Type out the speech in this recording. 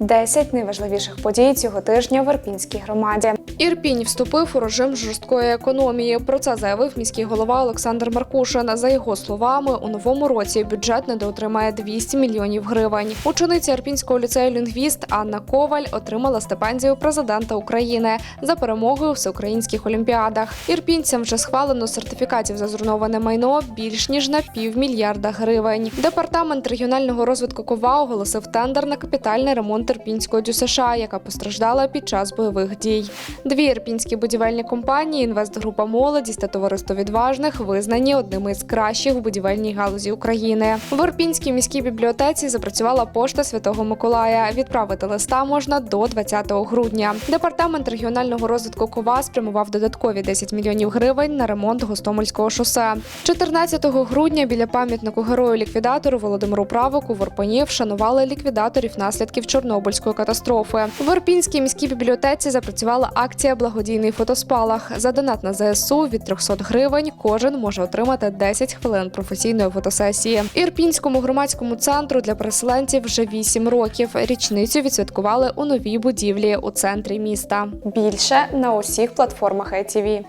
10 найважливіших подій цього тижня в Ірпінській громаді. Ірпінь вступив у режим жорсткої економії. Про це заявив міський голова Олександр Маркушин. За його словами, у новому році бюджет недоотримає 200 мільйонів гривень. Учениця Ірпінського ліцею лінгвіст Анна Коваль отримала стипендію президента України за перемогою у всеукраїнських олімпіадах. Ірпінцям вже схвалено сертифікатів за зруйноване майно більш ніж на півмільярда гривень. Департамент регіонального розвитку КОВА оголосив тендер на капітальний ремонт Ірпінської ДЮСШ, яка постраждала під час бойових дій. Дві ірпінські будівельні компанії, інвестгрупа молодість та товариство відважних визнані одними із кращих в будівельній галузі України. В Ірпінській міській бібліотеці запрацювала пошта Святого Миколая. Відправити листа можна до 20 грудня. Департамент регіонального розвитку КОВА спрямував додаткові 10 мільйонів гривень на ремонт Гостомельського шосе. 14 грудня біля пам'ятнику герою ліквідатору Володимиру Правику в Орпані вшанували ліквідаторів наслідків Чорнобильської катастрофи. В Ірпінській міській бібліотеці запрацювала акція Благодійний фотоспалах. За донат на ЗСУ від 300 гривень кожен може отримати 10 хвилин професійної фотосесії. Ірпінському громадському центру для переселенців вже 8 років. Річницю відсвяткували у новій будівлі у центрі міста. Більше на усіх платформах ITV.